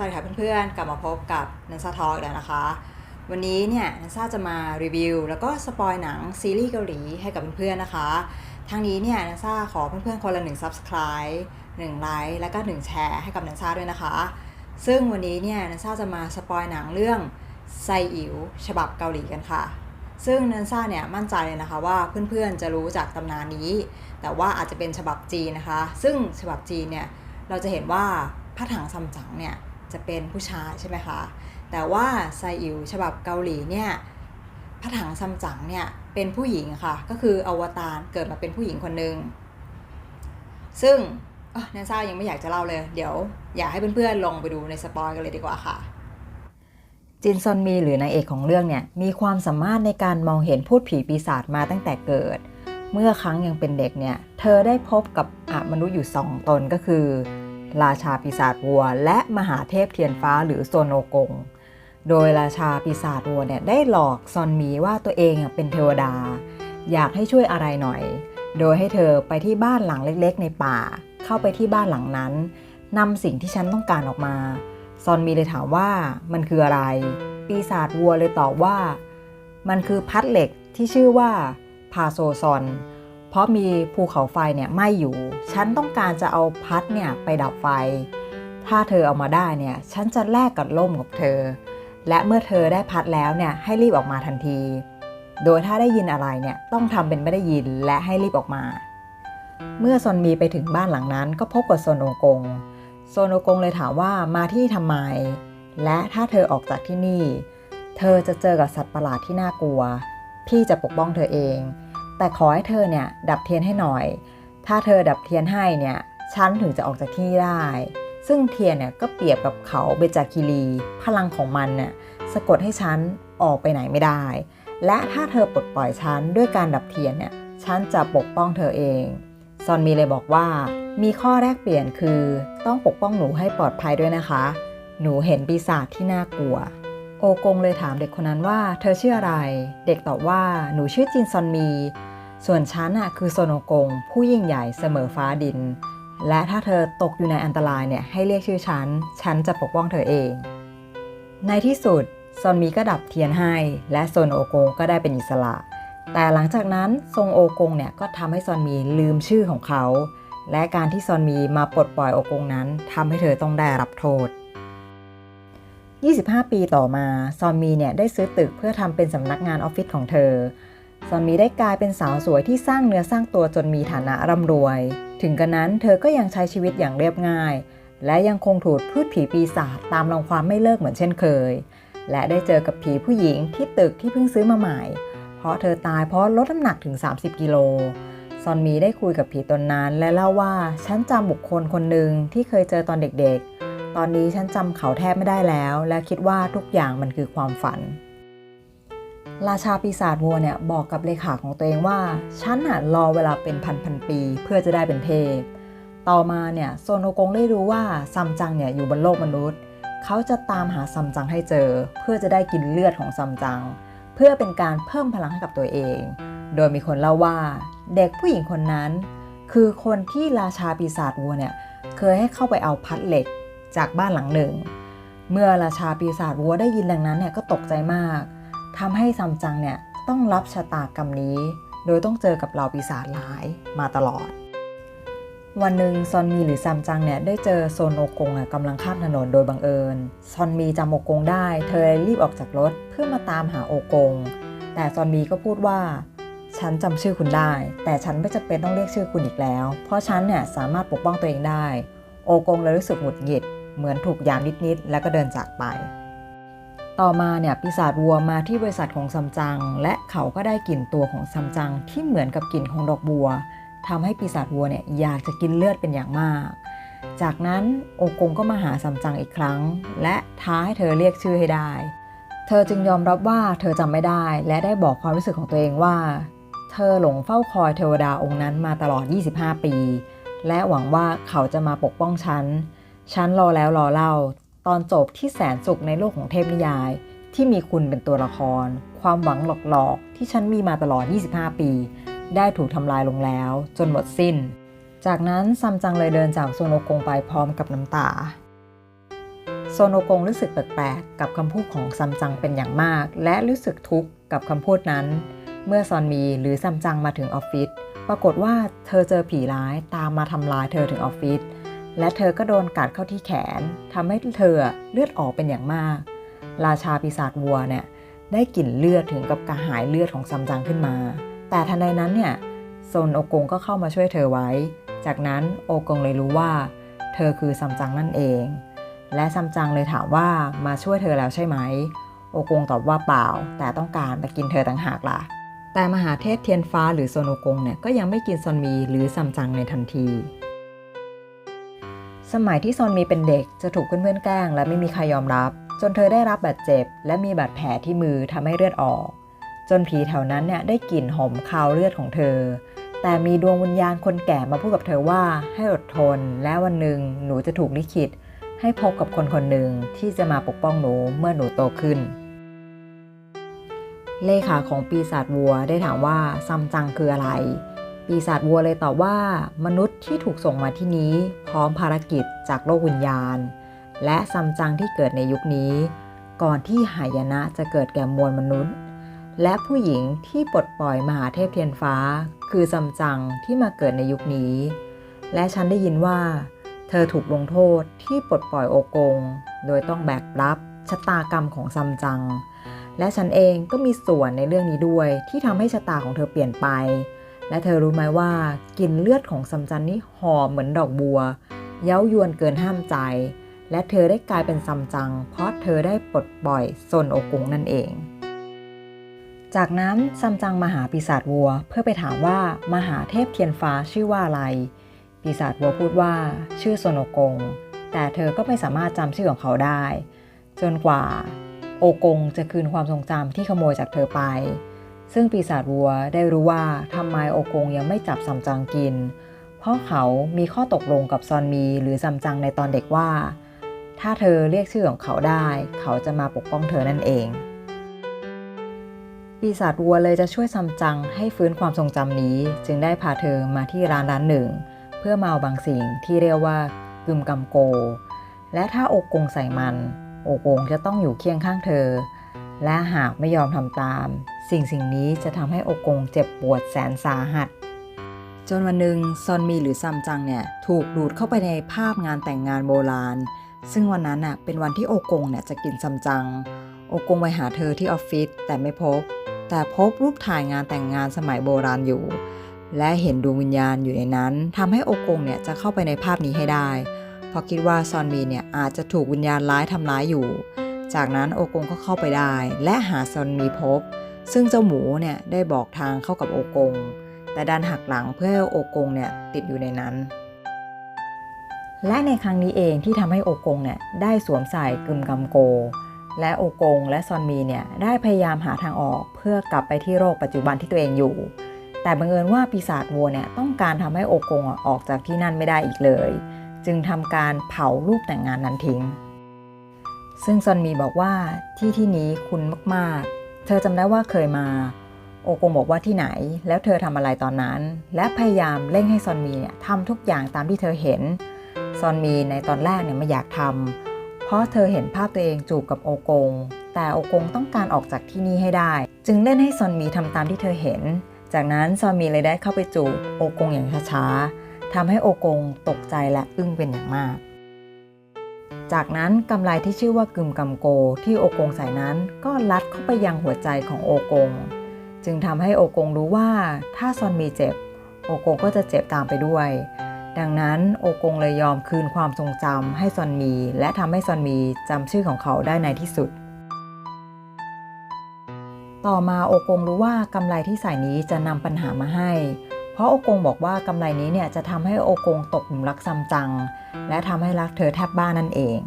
วัสดีค่ะเพื่อนๆ กลับมาพบกับนันซาทอล์กแล้วนะคะ วันนี้เนี่ยนันซาจะมารีวิว แล้วก็สปอยหนังซีรีส์เกาหลีให้กับเพื่อนๆนะคะทั้งนี้เนี่ยนันซาขอเพื่อนๆคนละหนึ่ง subscribe หนึ่งไลค์แล้วก็หนึ่งแชร์ให้กับนันซาด้วยนะคะ ซึ่งวันนี้เนี่ยนันซาจะมาสปอยหนังเรื่องไซอิ๋วฉบับเกาหลีกันค่ะ ซึ่งนันซาเนี่ยมั่นใจเลยนะคะว่าเพื่อนๆจะรู้จากตำนานนี้ แต่ว่าอาจจะเป็นฉบับจีนนะคะ ซึ่งฉบับจีนเนี่ยเราจะเห็นว่าพระถังซัมจั๋งเนี่ย จะเป็นผู้ชายใช่ไหมคะแต่ว่าไซอิ๋วฉบับเกาหลีเนี่ยพระถังซัมจั๋งเนี่ยเป็นผู้หญิงค่ะ ก็คืออวตารเกิดมาเป็นผู้หญิงคนหนึ่งซึ่งเนนซ่ายังไม่อยากจะเล่าเลย เดี๋ยวอยากให้เพื่อนๆลงไปดูในสปอยกันเลยดีกว่าค่ะ จินซอนมีหรือนางเอกของเรื่องเนี่ยมีความสามารถในการมองเห็นพูดผีปีศาจมาตั้งแต่เกิด เมื่อครั้งยังเป็นเด็กเนี่ย เธอได้พบกับอมนุษย์อยู่สองตนก็คือ ราชาปีศาจวัว และมหาเทพเทียนฟ้าหรือโซโนกง โดยราชาปีศาจวัวเนี่ยได้หลอกซอนมีว่าตัวเองเป็นเทวดา อยากให้ช่วยอะไรหน่อย โดยให้เธอไปที่บ้านหลังเล็กๆ ในป่า เข้าไปที่บ้านหลังนั้นนำสิ่งที่ฉันต้องการออกมา ซอนมีเลยถามว่ามันคืออะไร ปีศาจวัวเลยตอบว่า มันคือพัดเหล็กที่ชื่อว่าพาโซซอน เพราะมีภูเขาไฟเนี่ยไหม้อยู่ ฉันต้องการจะเอาพัดเนี่ยไปดับไฟ ถ้าเธอเอามาได้เนี่ย ฉันจะแลกกับล่มกับเธอ และเมื่อเธอได้พัดแล้วเนี่ยให้รีบออกมาทันที โดยถ้าได้ยินอะไรเนี่ยต้องทำเป็นไม่ได้ยินและให้รีบออกมา เมื่อซนมีไปถึงบ้านหลังนั้น ก็พบกับโซนโนกง โซนโนกงเลยถามว่ามาที่ทำไม และถ้าเธอออกจากที่นี่ เธอจะเจอกับสัตว์ประหลาดที่น่ากลัว พี่จะปกป้องเธอเอง แต่ขอให้เธอเนี่ยดับเทียนให้หน่อย ถ้าเธอดับเทียนให้เนี่ยฉันถึงจะออกจากที่ได้ ซึ่งเทียนเนี่ยก็เปรียบกับเขาเบจาคิรี พลังของมันเนี่ยสะกดให้ฉันออกไปไหนไม่ได้ และถ้าเธอปลดปล่อยฉันด้วยการดับเทียนเนี่ยฉันจะปกป้องเธอเอง ซอนมีเลยบอกว่า มีข้อแรกเปลี่ยนคือ ต้องปกป้องหนูให้ปลอดภัยด้วยนะคะ หนูเห็นปีศาจที่น่ากลัว โอกงเลยถามเด็กคนนั้นว่า เธอชื่ออะไร เด็กตอบว่าหนูชื่อจินซอนมี ส่วนฉันน่ะคือโซโนกง ผู้ยิ่งใหญ่เสมอฟ้าดิน และถ้าเธอตกอยู่ในอันตรายเนี่ยให้เรียกชื่อฉัน ฉันจะปกป้องเธอเอง ในที่สุดซอนมีก็ดับเทียนให้ และโซนโอโกงก็ได้เป็นอิสระ แต่หลังจากนั้นทรงโอโกงเนี่ยก็ทำให้ซอนมีลืมชื่อของเขา และการที่ซอนมีมาปลดปล่อยโอโกงนั้นทำให้เธอต้องได้รับโทษ 25 ปีต่อมาซอนมีเนี่ยได้ซื้อตึกเพื่อทำเป็นสำนักงานออฟฟิศของเธอ ซอนมีได้กลายเป็นสาวสวยที่สร้างเนื้อสร้างตัวจนมีฐานะร่ำรวย ถึงกระนั้นเธอก็ยังใช้ชีวิตอย่างเรียบง่าย และยังคงถูกพืชผีปีศาจตามรังความไม่เลิกเหมือนเช่นเคย และได้เจอกับผีผู้หญิงที่ตึกที่เพิ่งซื้อมาใหม่ เพราะเธอตายเพราะลดน้ำหนักถึง 30 กิโลซอนมีได้คุยกับผีตนนั้นและเล่าว่าฉันจำบุคคลคนหนึ่งที่เคยเจอตอนเด็กๆ ตอนนี้ฉันจำเขาแทบไม่ได้แล้ว และคิดว่าทุกอย่างมันคือความฝัน ราชาปีศาจวัวเนี่ยบอกกับเลขาของตัวเองว่า ฉันน่ะรอเวลาเป็นพันพันปีเพื่อจะได้เป็นเทพ ต่อมาเนี่ยโซนโอกงได้รู้ว่าซัมจังเนี่ยอยู่บนโลกมนุษย์ เขาจะตามหาซัมจังให้เจอ เพื่อจะได้กินเลือดของซัมจัง เพื่อเป็นการเพิ่มพลังให้กับตัวเอง โดยมีคนเล่าว่าเด็กผู้หญิงคนนั้น คือคนที่ราชาปีศาจวัวเนี่ยเคยให้เข้าไปเอาพัดเหล็กจากบ้านหลังหนึ่ง เมื่อราชาปีศาจวัวได้ยินดังนั้นเนี่ยก็ตกใจมาก ทำให้ซัมจังเนี่ยต้องรับชะตากรรมนี้ โดยต้องเจอกับเหล่าปีศาจร้ายมาตลอด วันหนึ่งซอนมีหรือซัมจังเนี่ยได้เจอโซนโอกงอะกำลังข้ามถนนโดยบังเอิญ ซอนมีจำโอกงได้ เธอเลยรีบออกจากรถเพื่อมาตามหาโอกง แต่ซอนมีก็พูดว่าฉันจำชื่อคุณได้ แต่ฉันไม่จำเป็นต้องเรียกชื่อคุณอีกแล้ว เพราะฉันเนี่ยสามารถปกป้องตัวเองได้ โอกงเลยรู้สึกหงุดหงิด เหมือนถูกยามนิดๆ แล้วก็เดินจากไป ต่อมาเนี่ยปีศาจวัวมาที่บริษัทของซัมจัง และเขาก็ได้กลิ่นตัวของซัมจังที่เหมือนกับกลิ่นของดอกบัวทำให้ปีศาจวัวเนี่ยอยากจะกินเลือดเป็นอย่างมาก จากนั้นโอกงก็มาหาซัมจังอีกครั้ง และท้าให้เธอเรียกชื่อให้ได้ เธอจึงยอมรับว่าเธอจำไม่ได้ และได้บอกความรู้สึกของตัวเองว่า เธอหลงเฝ้าคอยเทวดาองค์นั้นมาตลอด 25 ปี และหวังว่าเขาจะมาปกป้องฉันฉันรอแล้วรอเล่า ตอนจบที่แสนสุขในโลกของเทพนิยาย ที่มีคุณเป็นตัวละคร ความหวังหลอกๆ ที่ฉันมีมาตลอด 25 ปี ได้ถูกทำลายลงแล้ว จนหมดสิ้น จากนั้นซัมจังเลยเดินจากโซโนกงไปพร้อมกับน้ำตา โซนโกงรู้สึกแปลกๆ กับคำพูดของซัมจังเป็นอย่างมาก และรู้สึกทุกข์กับคำพูดนั้น เมื่อซอนมีหรือซัมจังมาถึงออฟฟิศปรากฏว่าเธอเจอผีร้ายตามมาทำลายเธอถึงออฟฟิศ และเธอก็โดนกัดเข้าที่แขนทำให้เธอเลือดออกเป็นอย่างมาก ราชาปีศาจวัวเนี่ยได้กลิ่นเลือดถึงกับกระหายเลือดของซัมจังขึ้นมา แต่ทันใดนั้นเนี่ยโซนโอกงก็เข้ามาช่วยเธอไว้ จากนั้นโอกงเลยรู้ว่า เธอคือซัมจังนั่นเอง และซัมจังเลยถามว่ามาช่วยเธอแล้วใช่ไหม โอกงตอบว่าเปล่า แต่ต้องการไปกินเธอต่างหากล่ะ แต่มหาเทพเทียนฟ้าหรือโซนโอกงเนี่ยก็ยังไม่กินซอนมีหรือซัมจังในทันที สมัยที่ซอนมีเป็นเด็กจะถูกเพื่อนๆแกล้ง และไม่มีใครยอมรับ จนเธอได้รับบาดเจ็บ และมีบาดแผลที่มือทำให้เลือดออก จนผีแถวนั้นเนี่ยได้กลิ่นหอมคาวเลือดของเธอ แต่มีดวงวิญญาณคนแก่มาพูดกับเธอว่าให้อดทน และวันหนึ่งหนูจะถูกลิขิต ให้พบกับคนคนหนึ่งที่จะมาปกป้องหนูเมื่อหนูโตขึ้น เลขาของปีศาจวัวได้ถามว่าซัมจังคืออะไร ปีศาจวัวเลยตอบว่ามนุษย์ที่ถูกส่งมาที่นี้พร้อมภารกิจจากโลกวิญญาณ และซัมจังที่เกิดในยุคนี้ ก่อนที่หายนะจะเกิดแก่มวลมนุษย์ และผู้หญิงที่ปลดปล่อยมหาเทพเทียนฟ้า คือซัมจังที่มาเกิดในยุคนี้ และฉันได้ยินว่า เธอถูกลงโทษที่ปลดปล่อยโอกง โดยต้องแบกรับชะตากรรมของซัมจัง และฉันเองก็มีส่วนในเรื่องนี้ด้วยที่ทำให้ชะตาของเธอเปลี่ยนไป และเธอรู้ไหมว่ากลิ่นเลือดของซัมจันนี่หอมเหมือนดอกบัว เย้ายวนเกินห้ามใจ และเธอได้กลายเป็นซัมจัง เพราะเธอได้ปลดปล่อยซนโอกงนั่นเอง จากนั้นซัมจังมาหาปีศาจวัว เพื่อไปถามว่ามหาเทพเทียนฟ้าชื่อว่าอะไร ปีศาจวัวพูดว่า ชื่อโซโนกง แต่เธอก็ไม่สามารถจำชื่อของเขาได้ จนกว่า โอกงจะคืนความทรงจำที่ขโมยจากเธอไป ซึ่งปีศาจวัวได้รู้ว่าทำไมโอกงยังไม่จับซัมจังกิน เพราะเขามีข้อตกลงกับซอนมีหรือซัมจังในตอนเด็กว่า ถ้าเธอเรียกชื่อของเขาได้ เขาจะมาปกป้องเธอนั่นเอง ปีศาจวัวเลยจะช่วยซัมจังให้ฟื้นความทรงจำนี้ จึงได้พาเธอมาที่ร้านร้านหนึ่ง เพื่อมาเอาบางสิ่งที่เรียกว่ากึมกำโก และถ้าโอกงใส่มัน โอกงจะต้องอยู่เคียงข้างเธอ และหากไม่ยอมทำตาม สิ่งสิ่งนี้จะทำให้โอกงเจ็บปวดแสนสาหัส จนวันหนึ่งซอนมีหรือซัมจังเนี่ยถูกดูดเข้าไปในภาพงานแต่งงานโบราณ ซึ่งวันนั้นน่ะเป็นวันที่โอกงเนี่ยจะกินซัมจัง โอกงไปหาเธอที่ออฟฟิศแต่ไม่พบ แต่พบรูปถ่ายงานแต่งงานสมัยโบราณอยู่ และเห็นดวงวิญญาณอยู่ในนั้นทำให้โอกงเนี่ยจะเข้าไปในภาพนี้ให้ได้เพราะคิดว่าซอนมีเนี่ยอาจจะถูกวิญญาณร้ายทำร้ายอยู่ จากนั้นโอกงก็เข้าไปได้ และหาซอนมีพบ ซึ่งเจ้าหมูเนี่ยได้บอกทางเข้ากับโอกง แต่ดันหักหลังเพื่อให้โอกงเนี่ยติดอยู่ในนั้น และในครั้งนี้เองที่ทำให้โอกงเนี่ยได้สวมใส่กึมกำโก และโอกงและซอนมีเนี่ยได้พยายามหาทางออกเพื่อกลับไปที่โลกปัจจุบันที่ตัวเองอยู่ แต่บังเอิญว่าปีศาจวัวเนี่ยต้องการทำให้โอกงอะออกจากที่นั่นไม่ได้อีกเลย จึงทำการเผารูปแต่งงานนั้นทิ้งซึ่งซอนมีบอกว่าที่ที่นี้คุณมาก ๆ เธอจำได้ว่าเคยมา โอกงบอกว่าที่ไหน แล้วเธอทำอะไรตอนนั้น และพยายามเร่งให้ซอนมีเนี่ยทำทุกอย่างตามที่เธอเห็น ซอนมีในตอนแรกเนี่ยไม่อยากทำเพราะเธอเห็นภาพตัวเองจูบกับโอกง แต่โอกงต้องการออกจากที่นี่ให้ได้ จึงเล่นให้ซอนมีทำตามที่เธอเห็น จากนั้นซอนมีเลยได้เข้าไปจูบโอกงอย่างช้าๆทำให้โอกงตกใจและอึ้งเป็นอย่างมาก จากนั้นกำไลที่ชื่อว่ากึมกำโกที่โอกงใส่นั้นก็ลัดเข้าไปยังหัวใจของโอกง จึงทำให้โอกงรู้ว่าถ้าซอนมีเจ็บ โอกงก็จะเจ็บตามไปด้วย ดังนั้นโอกงเลยยอมคืนความทรงจำให้ซอนมี และทำให้ซอนมีจำชื่อของเขาได้ในที่สุด ต่อมาโอกงรู้ว่ากำไลที่ใส่นี้จะนำปัญหามาให้ เพราะโอกงบอกว่ากำไลนี้เนี่ยจะทำให้โอกงตกหลุมรักซัมจัง และทำให้รักเธอแทบบ้านนั่นเอง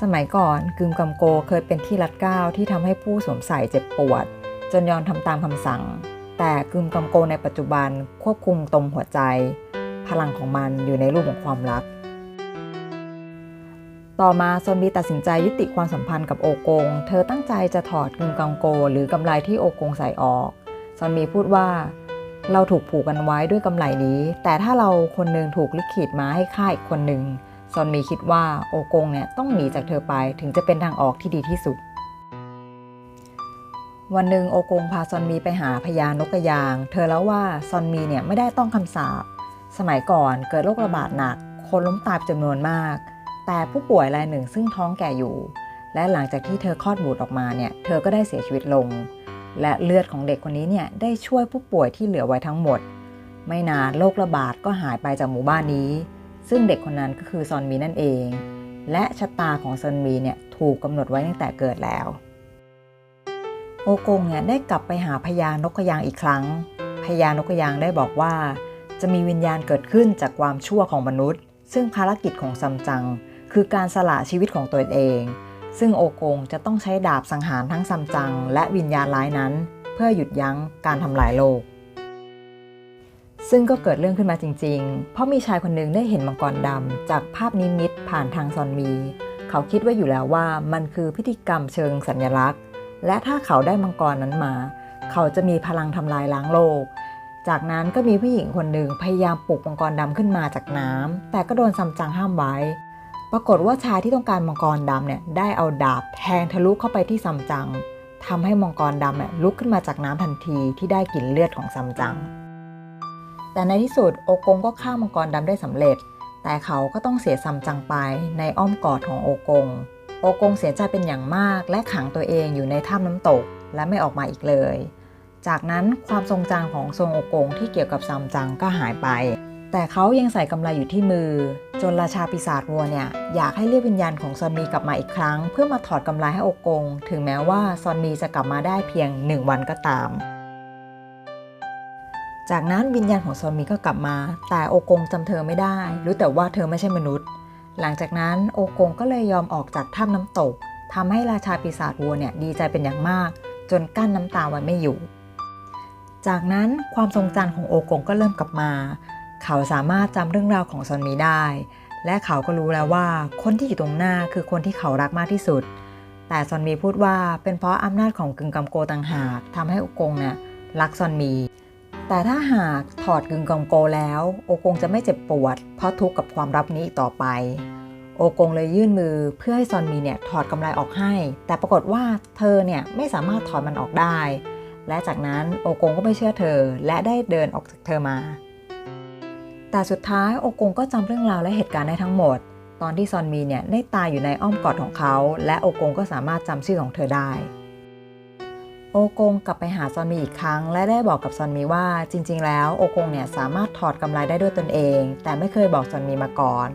สมัยก่อนกึมกำโกเคยเป็นที่รัดเก้าที่ทำให้ผู้สวมใส่เจ็บปวด จนยอมทำตามคำสั่ง แต่กึมกำโกในปัจจุบันควบคุมตมหัวใจ พลังของมันอยู่ในรูปของความรัก ต่อมาซอนบีตัดสินใจยุติความสัมพันธ์กับโอกง เธอตั้งใจจะถอดกึมกำโก หรือกำไลที่โอกงใส่ออก ซอนมีพูดว่า เราถูกผูกกันไว้ด้วยกำไลนี้ แต่ถ้าเราคนหนึ่งถูกลิขิตมาให้ฆ่าอีกคนหนึ่งซอนมีคิดว่าโอกงเนี่ยต้องหนีจากเธอไปถึงจะเป็นทางออกที่ดีที่สุด วันหนึ่งโอกงพาซอนมีไปหาพญานกกระยาง เธอแล้วว่าซอนมีเนี่ยไม่ได้ต้องคำสาปสมัยก่อนเกิดโรคระบาดหนัก คนล้มตายจำนวนมาก แต่ผู้ป่วยรายหนึ่งซึ่งท้องแก่อยู่ และหลังจากที่เธอคลอดบุตรออกมาเนี่ยเธอก็ได้เสียชีวิตลง และเลือดของเด็กคนนี้เนี่ยได้ช่วยผู้ป่วยที่เหลือไว้ทั้งหมด ไม่นานโรคระบาดก็หายไปจากหมู่บ้านนี้ ซึ่งเด็กคนนั้นก็คือซอนมีนั่นเอง และชะตาของซอนมีเนี่ยถูกกำหนดไว้ตั้งแต่เกิดแล้ว โอกงเนี่ยได้กลับไปหาพญานกกระยางอีกครั้ง พญานกกระยางได้บอกว่า จะมีวิญญาณเกิดขึ้นจากความชั่วของมนุษย์ ซึ่งภารกิจของซัมจัง คือการสละชีวิตของตัวเอง ซึ่งโอกงจะต้องใช้ดาบสังหารทั้งซัมจังและวิญญาณร้ายนั้น เพื่อหยุดยั้งการทำลายโลก ซึ่งก็เกิดเรื่องขึ้นมาจริง ๆ เพราะมีชายคนหนึ่งได้เห็นมังกรดำจากภาพนิมิตผ่านทางซอนมี เขาคิดไว้อยู่แล้วว่ามันคือพิธีกรรมเชิงสัญลักษณ์ และถ้าเขาได้มังกรนั้นมา เขาจะมีพลังทำลายล้างโลกจากนั้นก็มีผู้หญิงคนหนึ่งพยายามปลุกมังกรดำขึ้นมาจากน้ำแต่ก็โดนซัมจังห้ามไว้ ปรากฏว่าชายที่ต้องการมังกรดำเนี่ยได้เอาดาบแทงทะลุเข้าไปที่ซัมจังทำให้มังกรดำเนี่ยลุกขึ้นมาจากน้ำทันทีที่ได้กลิ่นเลือดของซัมจัง แต่ในที่สุดโอกงก็ฆ่ามังกรดำได้สำเร็จ แต่เขาก็ต้องเสียซัมจังไปในอ้อมกอดของโอกง โอกงเสียใจเป็นอย่างมาก และขังตัวเองอยู่ในถ้ำน้ำตกและไม่ออกมาอีกเลย จากนั้นความทรงจำของทรงโอกงที่เกี่ยวกับซัมจังก็หายไป แต่เขายังใส่กำไรอยู่ที่มือ จนราชาปีศาจวัวเนี่ยอยากให้เรียกวิญญาณของซอนมีกลับมาอีกครั้ง เพื่อมาถอดกำไรให้โอกง ถึงแม้ว่าซอนมีจะกลับมาได้เพียงหนึ่งวันก็ตาม จากนั้นวิญญาณของซอนมีก็กลับมา แต่โอกงจำเธอไม่ได้ รู้แต่ว่าเธอไม่ใช่มนุษย์ หลังจากนั้นโอกงก็เลยยอมออกจากถ้ำน้ำตกทำให้ราชาปีศาจวัวเนี่ยดีใจเป็นอย่างมาก จนกั้นน้ำตาไว้ไม่อยู่ จากนั้นความทรงจำของโอกงก็เริ่มกลับมา เขาสามารถจำเรื่องราวของซอนมีได้ และเขาก็รู้แล้วว่าคนที่อยู่ตรงหน้าคือคนที่เขารักมากที่สุด แต่ซอนมีพูดว่าเป็นเพราะอำนาจของกึ่งกำโกต่างหากทำให้โอกงเนี่ยรักซอนมี แต่ถ้าหากถอดกึ่งกำโกแล้วโอกงจะไม่เจ็บปวด เพราะทุกข์กับความรับนี้อีกต่อไป โอกงเลยยื่นมือเพื่อให้ซอนมีเนี่ยถอดกำไรออกให้ แต่ปรากฏว่าเธอเนี่ยไม่สามารถถอดมันออกได้ และจากนั้นโอกงก็ไม่เชื่อเธอและได้เดินออกจากเธอมา แต่สุดท้ายโอกงก็จำเรื่องราวและเหตุการณ์ได้ทั้งหมด ตอนที่ซอนมีเนี่ยได้ตายอยู่ในอ้อมกอดของเขา และโอกงก็สามารถจำชื่อของเธอได้ โอกงกลับไปหาซอนมีอีกครั้ง และได้บอกกับซอนมีว่าจริง ๆ แล้วโอกงเนี่ยสามารถถอดกำไรได้ด้วยตนเอง แต่ไม่เคยบอกซอนมีมาก่อน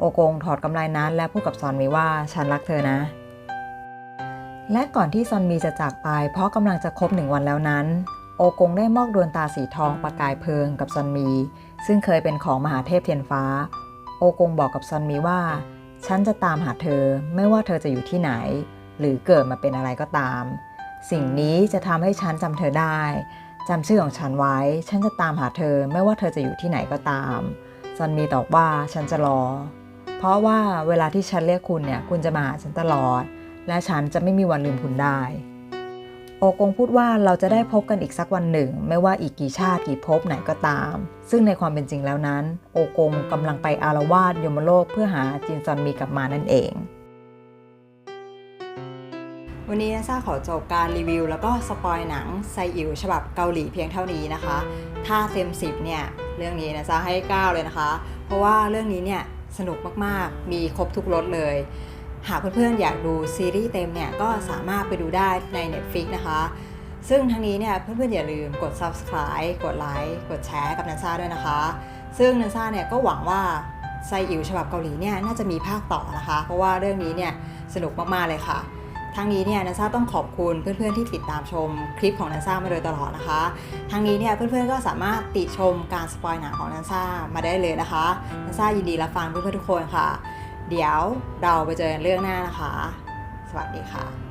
โอกงถอดกำไรนั้นและพูดกับซอนมีว่าฉันรักเธอนะและก่อนที่ซอนมีจะจากไป เพราะกำลังจะครบหนึ่งวันแล้วนั้น โอกงได้มอบดวงตาสีทองประกายเพลิงกับซอนมี ซึ่งเคยเป็นของมหาเทพเทียนฟ้า โอกงบอกกับซอนมีว่า ฉันจะตามหาเธอไม่ว่าเธอจะอยู่ที่ไหน หรือเกิดมาเป็นอะไรก็ตาม สิ่งนี้จะทำให้ฉันจำเธอได้จำชื่อของฉันไว้ ฉันจะตามหาเธอไม่ว่าเธอจะอยู่ที่ไหนก็ตามซอนมีตอบว่าฉันจะรอ เพราะว่าเวลาที่ฉันเรียกคุณเนี่ยคุณจะมาหาฉันตลอด และฉันจะไม่มีวันลืมคุณได้ โอกงพูดว่าเราจะได้พบกันอีกสักวันหนึ่ง ไม่ว่าอีกกี่ชาติกี่ภพไหนก็ตาม ซึ่งในความเป็นจริงแล้วนั้น โอกงกำลังไปอารวาสยมโลกเพื่อหาจินซอนมีกลับมานั่นเอง วันนี้นะซ่าขอจบการรีวิว แล้วก็สปอยหนังไซอิ๋วฉบับเกาหลีเพียงเท่านี้นะคะ ถ้าเต็ม10เนี่ยเรื่องนี้นะซ่าให้ 9 เลยนะคะ เพราะว่าเรื่องนี้เนี่ยสนุกมากๆ มีครบทุกรสเลย หากเพื่อนๆอยากดูซีรีส์เต็มเนี่ยก็สามารถไปดูได้ใน Netflix นะคะ ซึ่งทั้งนี้เนี่ยเพื่อนๆอย่าลืมกด Subscribe กดไลค์กดแชร์กับนันซ่าด้วยนะคะ ซึ่งนันซ่าเนี่ยก็หวังว่าไซอิ๋วฉบับเกาหลีเนี่ยน่าจะมีภาคต่อนะคะ เพราะว่าเรื่องนี้เนี่ยสนุกมากๆเลยค่ะทั้งนี้เนี่ยนันซ่าต้องขอบคุณเพื่อนๆที่ติดตามชมคลิปของนันซ่ามาโดยตลอดนะคะ ทั้งนี้เนี่ยเพื่อนๆก็สามารถติชมการสปอยหนังของนันซ่ามาได้เลยนะคะนันซ่ายินดีรับฟังเพื่อนๆทุกคนค่ะ เดี๋ยวเราไปเจอกันเรื่องหน้านะคะ สวัสดีค่ะ